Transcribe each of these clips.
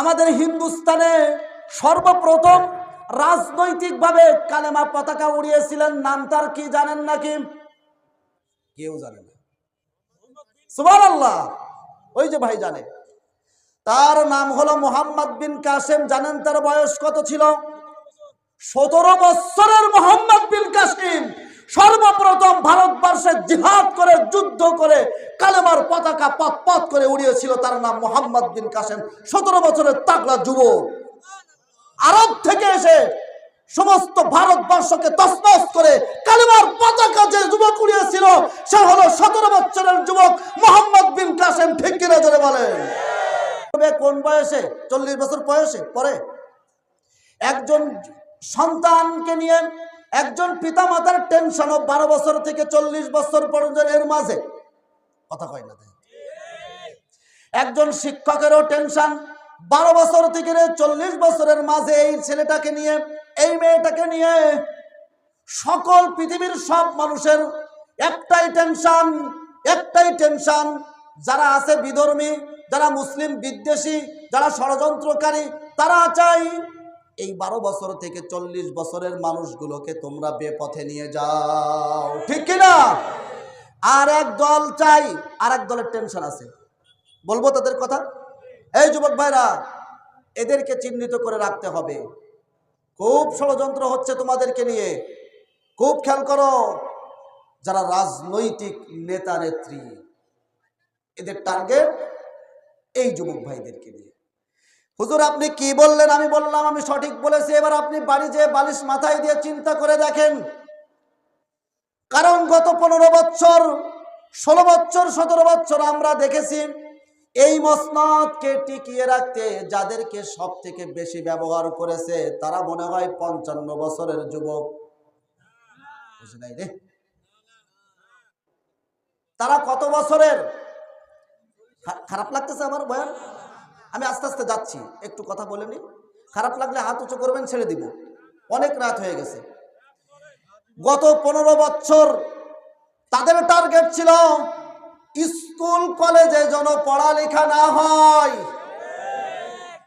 আমাদের হিন্দুস্তানে সর্বপ্রথম রাজনৈতিকভাবে কালেমা পতাকা উড়িয়েছিলেন নাম তার কি জানেন নাকি? কেউ জানে না। ওই যে ভাই জানে। তার নাম হলো মোহাম্মদ বিন কাসেম। জানেন তার বয়স কত ছিল? সতেরো বৎসরের মোহাম্মদ বিন কাসিম। সর্বপ্রথম ভারতবর্ষে জিহাদ করে, যুদ্ধ করে, কালেমার পতাকা পথ পথ করে উড়িয়েছিল তার নাম মোহাম্মদ বিন কাসেম। সতেরো বছরের তাগলা যুবক। আরব থেকে এসে সমস্ত ভারতবর্ষকে তসনস করে কালেমার পতাকা যে যুবক উড়িয়েছিল, সে হলো সতেরো বছরের যুবক মোহাম্মদ বিন কাসেম। ঠিক কিনা ধরে বলেন? কোন বয়সে? চল্লিশ বছর বয়সে? পরে? একজন সন্তানকে নিয়ে একজন পিতা মাতার টেনশনও বারো বছর থেকে চল্লিশ বছর পর্যন্ত এর মাঝে। কথা কয় না একজন শিক্ষকেরও টেনশন বারো বছর থেকে চল্লিশ বছরের মাঝে এই ছেলেটাকে নিয়ে, এই মেয়েটাকে নিয়ে। সকল পৃথিবীর সব মানুষের একটাই টেনশন একটাই টেনশন, যারা আছে বিধর্মী, যারা মুসলিম বিদ্বেষী, যারা ষড়যন্ত্রকারী, তারা চাই এই বারো বছর থেকে চল্লিশ বছরের মানুষগুলোকে তোমরা বেপথে নিয়ে যাও। ঠিক কিনা? আর এক দল চাই আর এক দলের টেনশন আছে। বলব তাদের কথা? এই যুবক ভাইরা, এদেরকে চিহ্নিত করে রাখতে হবে। খুব ষড়যন্ত্র হচ্ছে তোমাদেরকে নিয়ে। খুব খেয়াল করো, যারা রাজনৈতিক নেতা নেত্রী এদের টার্গেট এই যুবক ভাইদেরকে নিয়ে। হুজুর, আপনি কি বললেন? আমি বললাম, আমি সঠিক বলেছি। এবার আপনি বাড়ি যেয়ে বালিশ মাথায় দিয়ে চিন্তা করে দেখেন। কারণ গত পনেরো বছর, ষোলো বছর, সতেরো বছর আমরা দেখেছি, এই মসনদকে টিকিয়ে রাখতে যাদেরকে সব থেকে বেশি ব্যবহার করেছে, তারা মনে হয় পঞ্চান্ন বছরের যুবক। তারা কত বছরের? খারাপ লাগতেছে আমার বয়ান? আমি আস্তে আস্তে যাচ্ছি। একটু কথা বলে নি খারাপ লাগলে হাত উঁচু করবেন, ছেড়ে দিব। অনেক রাত হয়ে গেছে। গত পনেরো বছর তাদের টার্গেট ছিল স্কুল, কলেজে যেন পড়ালেখা না হয়।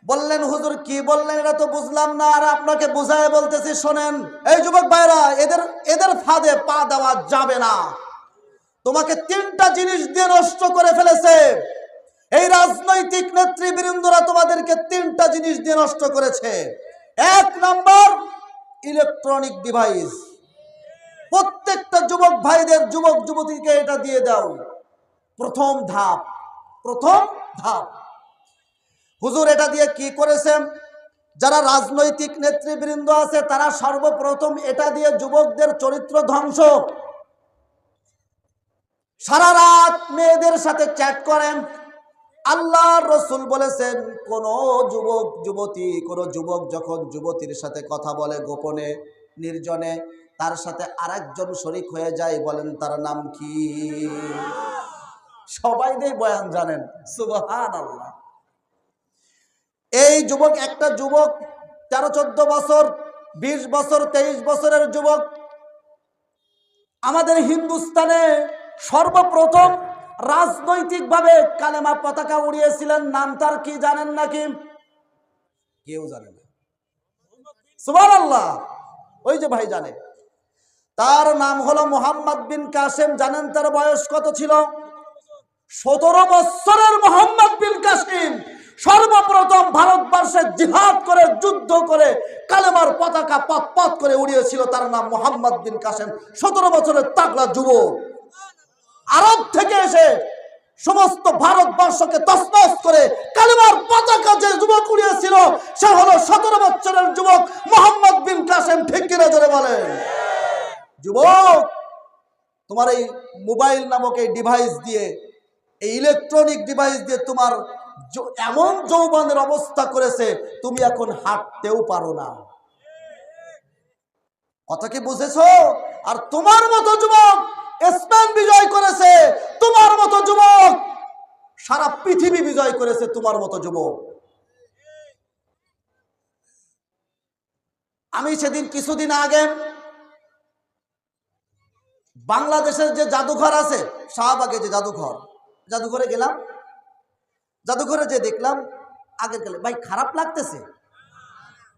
বললেন, হুজুর, কি বললেন এটা তো বুঝলাম না। আর আপনাকে বুঝায় বলতেছি, শোনেন। এই যুবক ভাইরা, এদের এদের ফাঁদে পা দেওয়া যাবে না। তোমাকে তিনটা জিনিস দিয়ে নষ্ট করে ফেলেছে। এই রাজনৈতিক নেতৃবৃন্দরা তোমাদেরকে তিনটা জিনিস দিয়ে নষ্ট করেছে। এক নম্বর ইলেকট্রনিক ডিভাইস প্রত্যেকটা যুবক ভাইদের যুবক যুবতীকে এটা দিয়ে দাও। প্রথম ধাপ প্রথম ধাপ। হুজুর এটা দিয়ে কি করেছেন? যারা রাজনৈতিক নেতৃবৃন্দ আছে, তারা সর্বপ্রথম এটা দিয়ে যুবকদের চরিত্র ধ্বংস। সারা রাত মেয়েদের সাথে চ্যাট করেন আল্লাহ রসুল বলেছেন, কোন যুবক, যুবতী, কোন যুবক যখন যুবতীর সাথে কথা বলে গোপনে, নির্জনে, তার সাথে আরেকজন শরিক হয়ে যায়, বলেন তার নাম কি? সবাই বয়ান জানেন সুবহান আল্লাহ এই যুবক একটা যুবক, তেরো, চোদ্দ বছর, বিশ বছর, তেইশ বছরের যুবক, আমাদের হিন্দুস্তানে সর্বপ্রথম রাজনৈতিকভাবে কালেমা পতাকা উড়িয়েছিলেন, নাম তার কি জানেন নাকি? কেউ জানে না। ওই যে ভাই জানে। তার নাম হলো মোহাম্মদ বিন কাসেম, জানেন তার বয়স কত ছিল? সতেরো বৎসরের মোহাম্মদ বিন কাসিম সর্বপ্রথম ভারতবর্ষে জিহাদ করে, যুদ্ধ করে, কালেমার পতাকা পথ পথ করে উড়িয়েছিল তার নাম মোহাম্মদ বিন কাসেম। সতেরো বছরের তাগলা যুবক। আরব থেকে এসে সমস্ত ভারতবর্ষকে তসনস করে কালেমার পতাকা যে যুবক উড়িয়েছিল, সে হলো সতেরো বছরের যুবক মোহাম্মদ বিন কাসেম। ঠিক কিনা ধরে বলেন? যুবক, তোমার এই মোবাইল নামক এই ডিভাইস দিয়ে, এই ইলেকট্রনিক ডিভাইস দিয়ে তোমার এমন যৌবনের অবস্থা করেছে, তুমি এখন হাঁটতেও পারো না। কথা কি বুঝেছ? আর তোমার মতো যুবক স্পেন বিজয় করেছে তোমার মতো যুবক। সারা পৃথিবী বিজয় করেছে তোমার মতো যুবক। আমি সেদিন কিছুদিন আগে বাংলাদেশের যে জাদুঘর আছে শাহবাগে যে জাদুঘর, জাদুঘরে গেলাম। জাদুঘরে যে দেখলাম, আগের কালে ভাই, খারাপ লাগতেছে।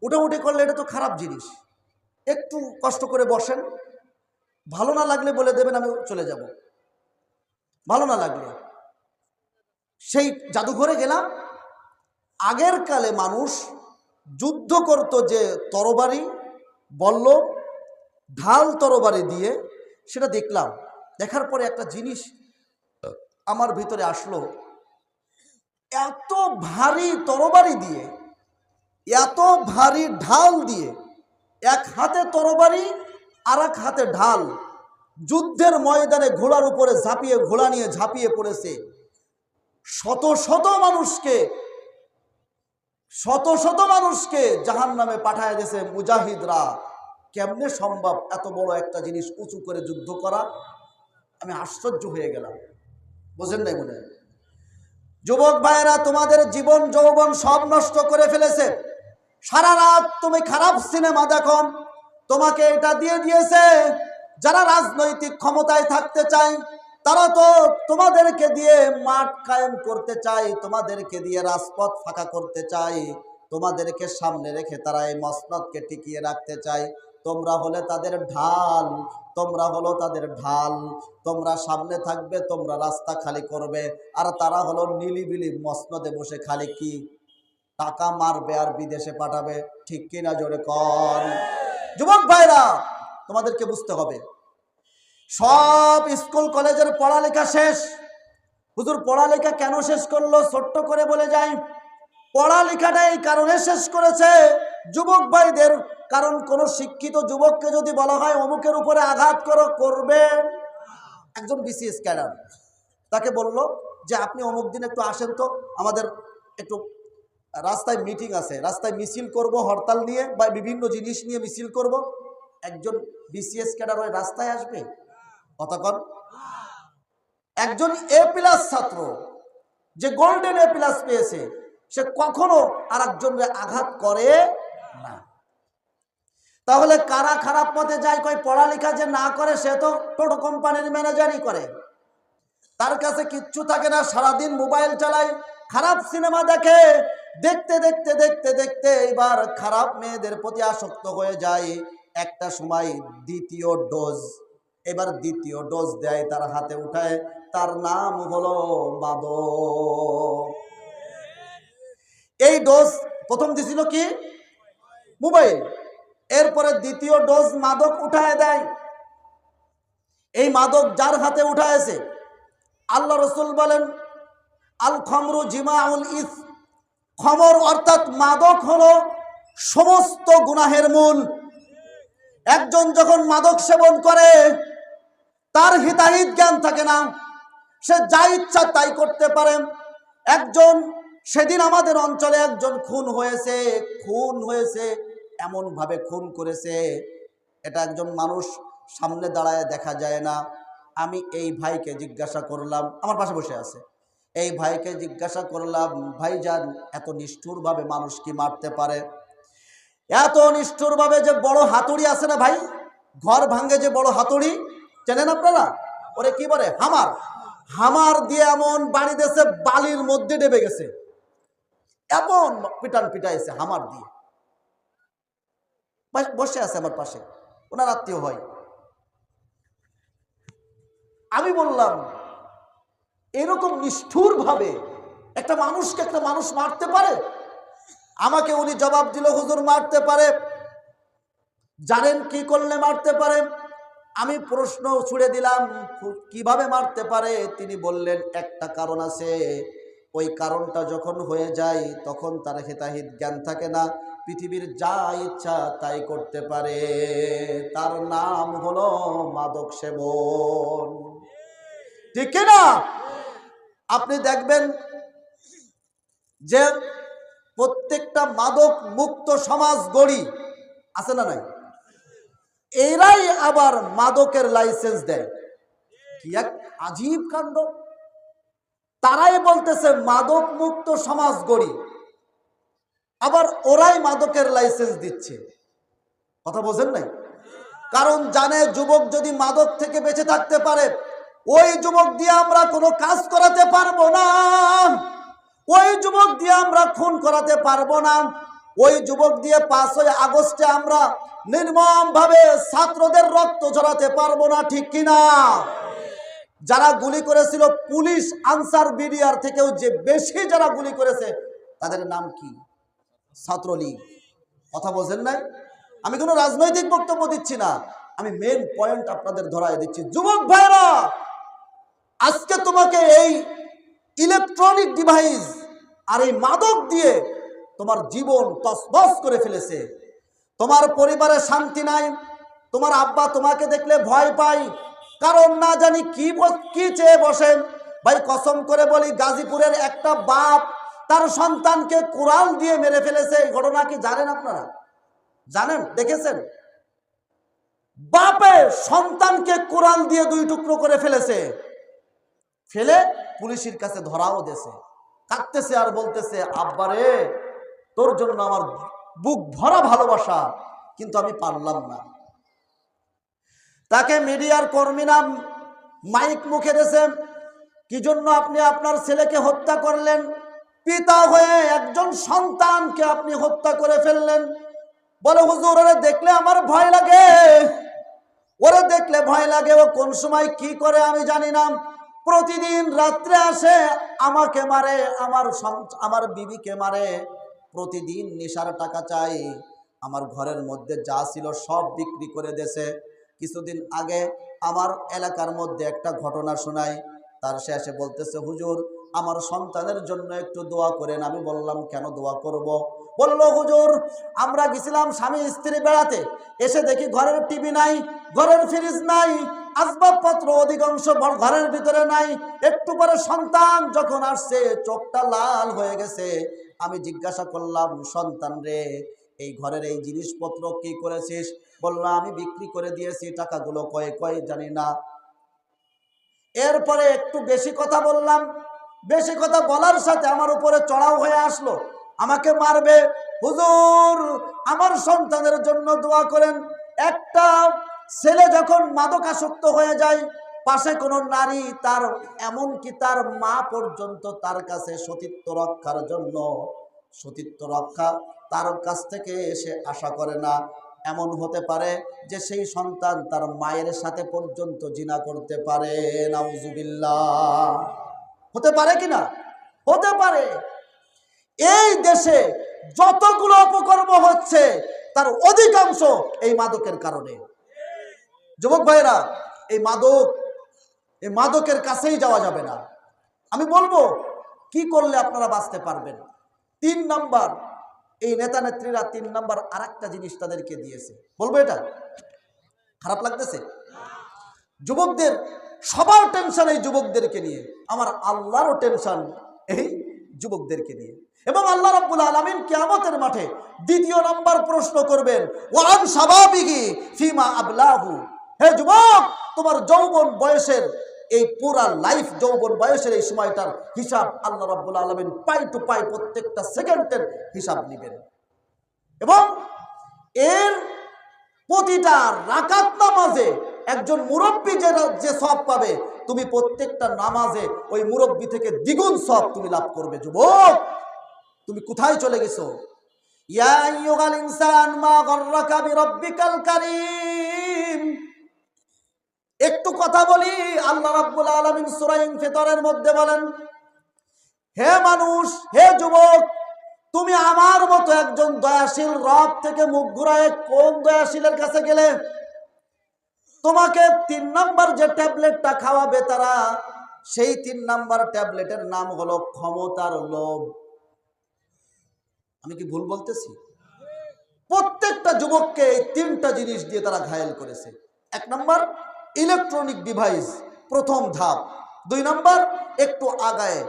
উঠে উঠে করলে এটা তো খারাপ জিনিস। একটু কষ্ট করে বসেন। ভালো না লাগলে বলে দেবেন, আমি চলে যাব। ভালো না লাগলে। সেই জাদুঘরে গেলাম। আগের কালে মানুষ যুদ্ধ করত যে তরবারি, বলল, ঢাল তরবারি দিয়ে, সেটা দেখলাম। দেখার পরে একটা জিনিস আমার ভিতরে আসলো। এত ভারী তরবারি দিয়ে, এত ভারী ঢাল দিয়ে, এক হাতে তরবারি আর হাতে ঢাল, যুদ্ধের ময়দানে ঘোড়ার উপরে ঝাঁপিয়ে, ঘোড়া নিয়ে ঝাঁপিয়ে পড়েছে। শত শত মানুষকে, শত শত মানুষকে জাহান নামে পাঠায় গেছে মুজাহিদরা। কেমনে সম্ভব এত বড় একটা জিনিস উঁচু করে যুদ্ধ করা? আমি আশ্চর্য হয়ে গেলাম। বোঝেন নাই মনে? যুবক ভাইয়েরা, তোমাদের জীবন যৌবন সব নষ্ট করে ফেলেছে। সারা রাত তুমি খারাপ সিনেমা দেখো। তোমাকে এটা দিয়ে দিয়েছে, যারা রাজনৈতিক ক্ষমতায় থাকতে চায়, তারা তো তোমাদেরকে দিয়ে মাঠ কায়েম করতে চায়, তোমাদেরকে দিয়ে রাজপথ ফাঁকা করতে চায়, তোমাদেরকে সামনে রেখে তারা এই মসনদকে টিকিয়ে রাখতে চায়। তোমরা হলে তাদের ঢাল, তোমরা হলো তাদের ঢাল, তোমরা সামনে থাকবে, তোমরা রাস্তা খালি করবে, আর তারা হলো নিলিবিলি মসনদে বসে খালি কি? টাকা মারবে আর বিদেশে পাঠাবে, ঠিক কিনা জোরে কর যুবক ভাইরা, তোমাদেরকে বুঝতে হবে। সব স্কুল, কলেজের পড়ালেখা শেষ। হুজুর, পড়ালেখা কেন শেষ করল? ছোট্ট করে বলে যাই। পড়ালেখাটা এই কারণে শেষ করেছে যুবক ভাইদের, কারণ কোন শিক্ষিত যুবককে যদি বলা হয় অমুকের উপরে আঘাত করো, করবে একজন বিসিএস ক্যাডার, তাকে বলল যে, আপনি অমুক দিন একটু আসেন তো, আমাদের একটু রাস্তায় মিটিং আছে, রাস্তায় মিছিল করব, হরতাল নিয়ে বা বিভিন্ন জিনিস নিয়ে মিছিল করব। একজন বিসিএস ক্যাডার ওই রাস্তায় আসবে? কতক্ষণ? একজন এ প্লাস ছাত্র যে গোল্ডেন এ প্লাস পেয়েছে, সে কখনো আর একজনকে আঘাত করে না। তাহলে কারা খারাপ পথে যায়, কয় পড়ালেখা যে না করে, সে তো টোটো কোম্পানির ম্যানেজারই করে। তার কাছে কিচ্ছু থাকে না, সারাদিন মোবাইল চালায় খারাপ সিনেমা দেখে, দেখতে দেখতে দেখতে দেখতে এবার খারাপ মেয়েদের প্রতি আসক্ত হয়ে যায়। একটা সময় দ্বিতীয় ডোজ, এবার দ্বিতীয় ডোজ দেয় তার হাতে উঠায়, তার নাম হলো মাদক। এই ডোজ প্রথম দিছিল কি? মোবাইল। এরপরে দ্বিতীয় ডোজ মাদক উঠায় দেয়। এই মাদক যার হাতে উঠায়ছে আল্লাহ রসুল বলেন আল খমরু জিমাউল ইস। খমর অর্থাৎ মাদক হলো সমস্ত গুনাহের মূল। একজন যখন মাদক সেবন করে, তার হিতাহিত জ্ঞান থাকে না। সে যা ইচ্ছা তাই করতে পারে। একজন, সেদিন আমাদের অঞ্চলে একজন খুন হয়েছে খুন হয়েছে, এমনভাবে খুন করেছে। এটা একজন মানুষ সামনে দাঁড়ায় দেখা যায় না। আমি এই ভাইকে জিজ্ঞাসা করলাম, আমার পাশে বসে আছে। এই ভাইকে জিজ্ঞাসা করলাম ভাই ভাইজান, এত নিষ্ঠুরভাবে মানুষ কি মারতে পারে? এত নিষ্ঠুরভাবে যে বড় হাতুড়ি আছে না ভাই? ঘর ভাঙ্গে যে বড় হাতুড়ি? চেনেন আপনারা? ওরে কি বলে? হামার। হামার দিয়ে এমন বাড়ি দেশে বালির মধ্যে ডেবে গেছে। এমন পিটান পিটাইছে হামার দিয়ে। বসে আছে আমার পাশে। ওনার আত্মীয় হয়। আমি বললাম এরকম নিষ্ঠুর ভাবে একটা মানুষকে একটা মানুষ মারতে পারে? আমাকে উনি জবাব দিল, হুজুর, মারতে পারে। জানেন কি করলে মারতে পারে? আমি প্রশ্ন ছুড়ে দিলাম, কীভাবে মারতে পারে? তিনি বললেন, একটা কারণ আছে। ওই কারণটা যখন হয়ে যায়, তখন তার হেতাহিত জ্ঞান থাকে না। পৃথিবীর যা ইচ্ছা তাই করতে পারে। তার নাম হলো মাদক সেবন। ঠিক না? আপনি দেখবেন যে প্রত্যেকটা মাদক মুক্ত সমাজ গড়ি, আছে না নাই? এরাই আবার মাদকের লাইসেন্স দেয়। কি এক আজীব কাণ্ড? তারাই বলতেছে মাদক মুক্ত সমাজ গড়ি। আবার ওরাই মাদকের লাইসেন্স দিচ্ছে। কথা বোঝেন নাই? কারণ জানে যুবক যদি মাদক থেকে বেঁচে থাকতে পারে ওই যুবক দিয়ে আমরা কোনো কাজ করাতে পারব না। ওই যুবক দিয়ে আমরা খুন করাতে পারব না। ওই যুবক দিয়ে পাঁচই আগস্টে আমরা নির্মম ভাবে ছাত্রদের রক্ত ঝরাতে পারব না, ঠিক কিনা যারা গুলি করেছিল, পুলিশ আনসার বিডিআর থেকেও যে বেশি যারা গুলি করেছে, তাদের নাম কি? ছাত্রলীগ। কথা বলছেন নাই? আমি কোনো রাজনৈতিক বক্তব্য দিচ্ছি না। আমি মেন পয়েন্ট আপনাদের ধরায় দিচ্ছি। যুবক ভাইরা আজকে তোমাকে এই ইলেকট্রনিক ডিভাইস আর এই মাদক দিয়ে তোমার জীবন তসবস করে ফেলেছে। তোমার পরিবারে শান্তি নাই, তোমার আব্বা তোমাকে দেখলে ভয় পাই কারণ না জানি কি কি চেয়ে বসেন। ভাই, কসম করে বলি, গাজীপুরের একটা বাপ তার সন্তানকে কোরাল দিয়ে মেরে ফেলেছে। এই ঘটনা কি জানেন আপনারা? জানেন? দেখেছেন? বাপে সন্তানকে কোরাল দিয়ে দুই টুকরো করে ফেলেছে। ফেলে পুলিশের কাছে ধরাও দেশে কাঁদতেছে আর বলতেছে, আব্বারে, তোর জন্য আমার বুক ভরা ভালোবাসা, কিন্তু আমি পারলাম না। তাকে মিডিয়ার কর্মীরা মাইক মুখে দেছে কি জন্য আপনি আপনার ছেলেকে হত্যা করলেন? পিতা হয়ে একজন সন্তানকে আপনি হত্যা করে ফেললেন। বলে, হুজুর, ওরে দেখলে আমার ভয় লাগে। ওরে দেখলে ভয় লাগে, ও কোন সময় কি করে আমি জানি না। প্রতিদিন রাত্রে আসে, আমাকে মারে, আমার আমার বিবিকে মারে। প্রতিদিন নেশার টাকা চাই। আমার ঘরের মধ্যে যা ছিল সব বিক্রি করে দেশে কিছুদিন আগে আমার এলাকার মধ্যে একটা ঘটনা শোনায় তার শেষে বলতেছে, হুজুর, আমার সন্তানের জন্য একটু দোয়া করেন। আমি বললাম, কেন দোয়া করব। বলল, হুজুর, আমরা গেছিলাম স্বামী স্ত্রী বেড়াতে। এসে দেখি ঘরের টিভি নাই, ঘরের ফ্রিজ নাই। আসবাবপত্র অধিকাংশ ঘরের ভিতরে নাই। একটু পরে সন্তান যখন আসছে, চোখটা লাল হয়ে গেছে। আমি জিজ্ঞাসা করলাম, সন্তান রে, এই ঘরের এই জিনিসপত্র কি করেছিস? বলল, আমি বিক্রি করে দিয়েছি, টাকাগুলো কয়ে কয়ে জানি না। এরপরে একটু বেশি কথা বললাম। বেশি কথা বলার সাথে আমার উপরে চড়াও হয়ে আসলো। আমাকে মারবে। হুজুর, আমার সন্তানের জন্য দোয়া করেন। একটা ছেলে যখন মাদকাসক্ত হয়ে যায়, পাশে কোনো নারী তার, এমনকি তার মা পর্যন্ত তার কাছে সতীত্ব রক্ষার জন্য, সতীত্ব রক্ষা তার কাছ থেকে এসে আশা করে না। এমন হতে পারে যে সেই সন্তান তার মায়ের সাথে পর্যন্ত জিনা করতে পারে, নাউজুবিল্লাহ। হতে পারে কি না? হতে পারে। এই দেশে যতগুলো অপকর্ম হচ্ছে, তার অধিকাংশ এই মাদকের কারণে। যুবক ভাইরা এই মাদক, এই মাদকের কাছেই যাওয়া যাবে না। আমি বলব, কি করলে আপনারা বাঁচতে পারবেন? তিন নাম্বার, এই নেতা নেত্রীরা তিন নাম্বার আর জিনিস তাদেরকে দিয়েছে। বলব এটা? খারাপ লাগতেছে? যুবকদের, সবার টেনশন এই যুবকদেরকে নিয়ে। আমার আল্লাহরও টেনশন এই যুবকদেরকে নিয়ে। এবং আল্লাহ রাব্বুল আলামিন কিয়ামতের মাঠে দ্বিতীয় নাম্বার প্রশ্ন করবেন, ওয়ান সাবাবিগি ফিমা আবলাহু। হে যুবক, তোমার যৌবন বয়সের এই পুরা লাইফ যৌবন বয়সের এই সময়টার হিসাব আল্লাহ রাব্বুল আলামিন পাই টু পাই প্রত্যেকটা সেকেন্ডের হিসাব নেবেন। এবং এর প্রতিটা রাকাত নামাজে একজন মুরব্বী যে যে সব পাবে, তুমি প্রত্যেকটা নামাজে ওই মুরব্বী থেকে দ্বিগুণ সব তুমি লাভ করবে। যুবক, তুমি কোথায় চলে গেছো? ইয়া আইয়ুহাল ইনসান মা গররাকা বিরাব্বিকাল কারীম। একটু কথা বলি, আল্লাহ রাব্বুল আলামিন সূরা ইনফিতরের মধ্যে বলেন, হে মানুষ, হে যুবক, তুমি আমার মতো একজন দয়াশীল রব থেকে মুখ ঘুরায় কোন দয়াশীলের কাছে গেলে? তোমাকে তিন নাম্বার যে ট্যাবলেটটা খাওয়াবে তারা, সেই তিন নাম্বার ট্যাবলেটের নাম হলো ক্ষমতার লোভ। আমি কি ভুল বলতেছি? প্রত্যেকটা যুবককে এই তিনটা জিনিস দিয়ে তারা ঘায়েল করেছে। এক নাম্বার ইলেকট্রনিক ডিভাইস প্রথম ধাপ। দুই নাম্বার, একটু আগায়,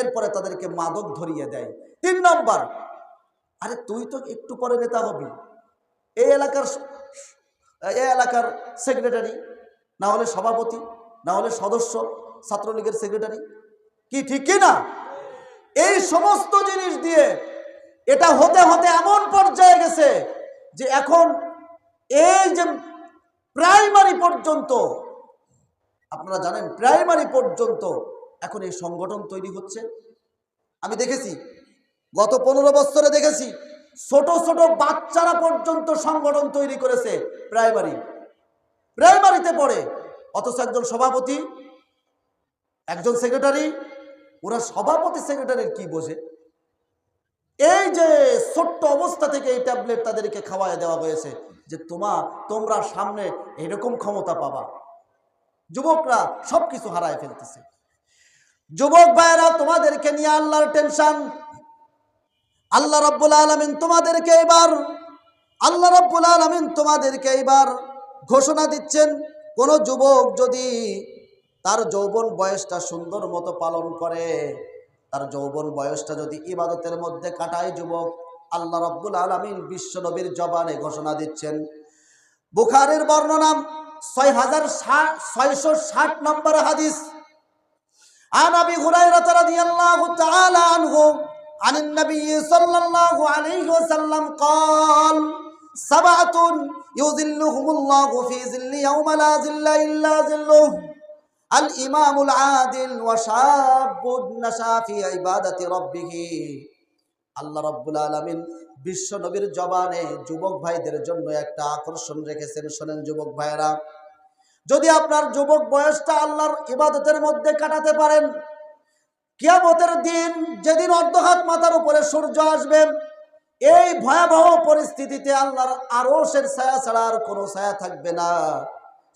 এরপরে তাদেরকে মাদক ধরিয়ে দেয়। তিন নম্বর, আরে তুই তো একটু পরে নেতা হবি। এই এলাকার এই এলাকার সেক্রেটারি না হলে সভাপতি, না হলে সদস্য, ছাত্রলীগের সেক্রেটারি কি ঠিক কি না? এই সমস্ত জিনিস দিয়ে এটা হতে হতে এমন পর্যায়ে গেছে যে এখন এই যে প্রাইমারি পর্যন্ত, আপনারা জানেন প্রাইমারি পর্যন্ত এখন এই সংগঠন তৈরি হচ্ছে। আমি দেখেছি, গত পনেরো বছরে দেখেছি ছোট ছোট বাচ্চারা পর্যন্ত সংগঠন তৈরি করেছে প্রাইমারি। প্রাইমারিতে পড়ে, অথচ একজন সভাপতি, একজন সেক্রেটারি, ওরা সভাপতি সেক্রেটারির কি বোঝে? এই যে ছোট্ট অবস্থা থেকে এই ট্যাবলেট তাদেরকে খাওয়ায় দেওয়া হয়েছে যে তোমা, তোমরা সামনে এরকম ক্ষমতা পাবা। যুবকরা সবকিছু হারায় ফেলতেছে। যুবক ভাইয়েরা, তোমাদেরকে নিয়ে আল্লাহর টেনশন আল্লাহ রব্বুল আলমিন তোমাদেরকে এবার, আল্লাহ রব্বুল আলমিন তোমাদেরকে এবার ঘোষণা দিচ্ছেন, কোন যুবক যদি তার যৌবন বয়সটা সুন্দর মতো পালন করে তার যৌবন বয়সটা যদি ইবাদতের মধ্যে কাটায় যুবক আল্লাহ রব্বুল আলমিন বিশ্ব নবীর জবানে ঘোষণা দিচ্ছেন বুখারের বর্ণনা ছয় হাজার ছয়শো ষাট নম্বর হাদিস عن ابي هريره رضي الله تعالى عنه عن النبي صلى الله عليه وسلم قال سبعة يظلهم الله في ظل يوم لا ظل الا ظله আল ইমামুল আদিল আল্লাহ রব্বুল আলমিন বিশ্ব নবীর জবানে যুবক ভাইদের জন্য একটা আকর্ষণ রেখেছেন। শোনেন যুবক ভাইয়েরা, যদি আপনার যুবক বয়সটা আল্লাহর ইবাদতের মধ্যে কাটাতে পারেন, কিয়ামতের দিন যেদিন অর্ধহাত মাথার উপরে সূর্য আসবেন এই ভয়াবহ পরিস্থিতিতে আল্লাহর আরশের ছায়া ছাড়া আর কোনো ছায়া থাকবে না।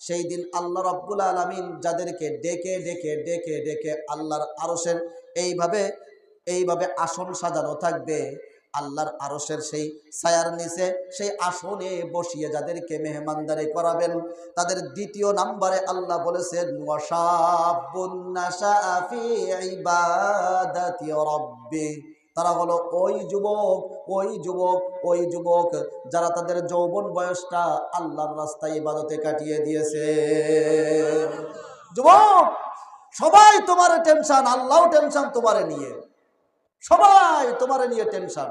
সেই দিন আল্লাহ রাব্বুল আলামিন যাদেরকে ডেকে ডেকে ডেকে ডেকে আল্লাহর আরসের এইভাবে এইভাবে আসন সাজানো থাকবে, আল্লাহর আরসের সেই ছায়ার নিচে, সেই আসনে বসিয়ে যাদেরকে মেহমানদারি করাবেন, তাদের দ্বিতীয় নাম্বারে আল্লাহ বলেছেন, ওয়াশাবুন নাশাআ ফি ইবাদাতি রাব্বি। তারা হলো ওই যুবক ওই যুবক ওই যুবক যারা তাদের যৌবন বয়সটা আল্লাহর রাস্তায় ইবাদতে কাটিয়ে দিয়েছে। যুবক, সবাই তোমার টেনশন, আল্লাহও টেনশন তোমারে নিয়ে। সবাই তোমারে নিয়ে টেনশন।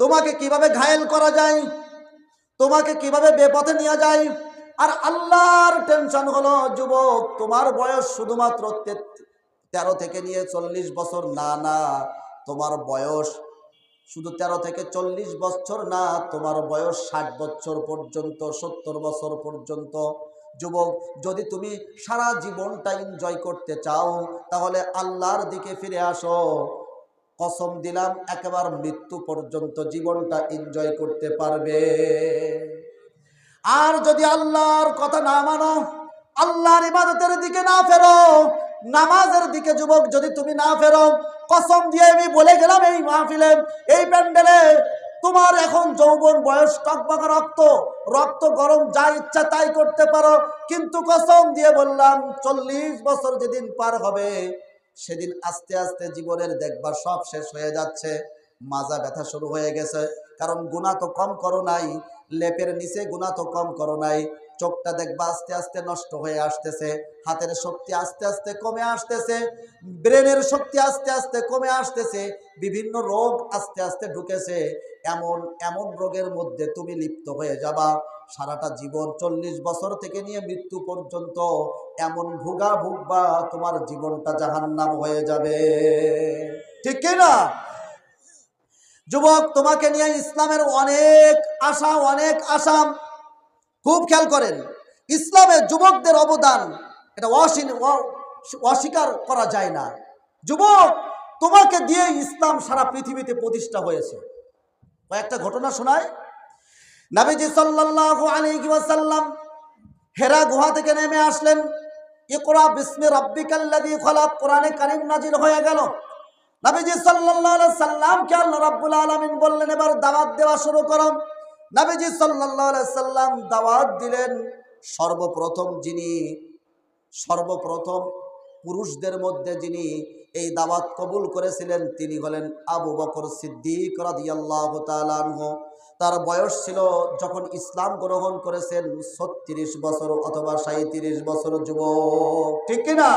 তোমাকে কীভাবে ঘায়েল করা যায়? তোমাকে কীভাবে বেপথে নিয়ে যায়? আর আল্লাহর টেনশন হলো, যুবক, তোমার বয়স শুধুমাত্র তেরো থেকে নিয়ে চল্লিশ বছর। না না তোমার বয়স শুধু তেরো থেকে চল্লিশ বছর না, তোমার বয়স ষাট বছর পর্যন্ত, সত্তর বছর পর্যন্ত। যুবক, যদি তুমি সারা জীবনটা এনজয় করতে চাও, তাহলে আল্লাহর দিকে ফিরে আসো। কসম দিলাম, একেবার মৃত্যু পর্যন্ত জীবনটা এনজয় করতে পারবে। আর যদি আল্লাহর কথা না মানো, আল্লাহর ইবাদতের দিকে না ফেরো, নামাজের দিকে যুবক, যদি তুমি না ফেরো কসম দিয়ে আমি বলে গেলাম এই মাহফিলে, এই প্যান্ডেলে তোমার এখন যৌবন বয়স টকবকা রক্ত রক্ত গরম যা ইচ্ছা তাই করতে পারো। কিন্তু কসম দিয়ে বললাম, চল্লিশ বছর যেদিন পার হবে, সেদিন আস্তে আস্তে জীবনের দেখবার সব শেষ হয়ে যাচ্ছে। মাজা ব্যথা শুরু হয়ে গেছে, কারণ গুণা তো কম করো নাই, লেপের নিচে গুণা তো কম করো নাই। চোখটা দেখবা আস্তে আস্তে নষ্ট হয়ে আসতেছে, হাতের শক্তি আস্তে আস্তে কমে আসতেছে, ব্রেনের শক্তি আস্তে আস্তে কমে আসতেছে, বিভিন্ন রোগ আস্তে আস্তে ঢুকেছে, এমন এমন রোগের মধ্যে তুমি লিপ্ত হয়ে যাবা। সারাটা জীবন চল্লিশ বছর থেকে নিয়ে মৃত্যু পর্যন্ত এমন ভুগা ভুগবা তোমার জীবনটা জাহান্নাম হয়ে যাবে। ঠিক না? যুবক, তোমাকে নিয়ে ইসলামের অনেক আশা অনেক আশা খুব খেয়াল করেন, ইসলামে যুবকদের অবদান এটা অস্বী- অস্বীকার করা যায় না। যুবক, তোমাকে দিয়ে ইসলাম সারা পৃথিবীতে প্রতিষ্ঠা হয়েছে। কয়েকটা ঘটনা শোনায় নাবিজি সাল্লাল্লাহু আলাইহি ওয়াসাল্লাম হেরা গুহা থেকে নেমে আসলেন। ইকরা বিসমি রাব্বিকাল্লাযী খলাক, কোরআনে কারীম নাজিল হয়ে গেল। নবীজি আলাইহি সাল্লামকে আল্লাহ রাব্বুল আলামিন বললেন, এবার দাওয়াত দেওয়া শুরু করো। নবীজি আলাইহি সাল্লাম দাওয়াত দিলেন সর্বপ্রথম যিনি, সর্বপ্রথম পুরুষদের মধ্যে যিনি এই দাওয়াত কবুল করেছিলেন, তিনি হলেন আবু বকর সিদ্দিক রাদিয়াল্লাহু তাআলা আনহু। তার বয়স ছিল যখন ইসলাম গ্রহণ করেছেন ছত্রিশ বছর অথবা সাঁত্রিশ বছর যুবক। ঠিক কিনা?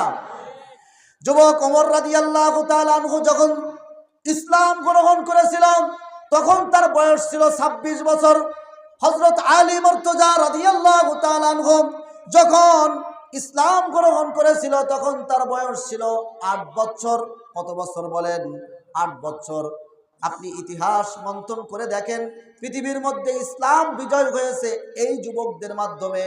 যুবক অমর রাজি আল্লাহ আনহু যখন ইসলাম গ্রহণ করেছিলাম তখন তার বয়স ছিল ২৬ বছর। হজরত আলী মর্তজা রাজি আল্লাহ আনহু যখন ইসলাম গ্রহণ করেছিল, তখন তার বয়স ছিল আট বছর। কত বছর বলেন? আট বছর। আপনি ইতিহাস মন্থন করে দেখেন, পৃথিবীর মধ্যে ইসলাম বিজয় হয়েছে এই যুবকদের মাধ্যমে।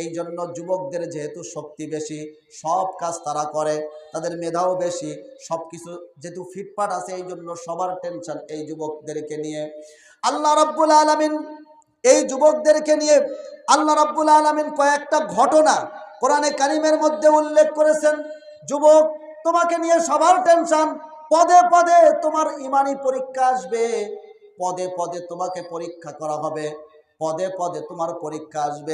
এই জন্য যুবকদের যেহেতু শক্তি বেশি, সব কাজ তারা করে, তাদের মেধাও বেশি সব কিছু যেহেতু ফিটফাট আছে এই জন্য সবার টেনশন এই যুবকদেরকে নিয়ে। আল্লাহ রব্বুল আলমিন এই যুবকদেরকে নিয়ে আল্লাহ রব্বুল আলমিন কয়েকটা ঘটনা কোরআনে কারিমের মধ্যে উল্লেখ করেছেন। যুবক, তোমাকে নিয়ে সবার টেনশন পদে পদে তোমার ইমানি পরীক্ষা আসবে, পদে পদে তোমাকে পরীক্ষা করা হবে, পদে পদে তোমার পরীক্ষা আসবে।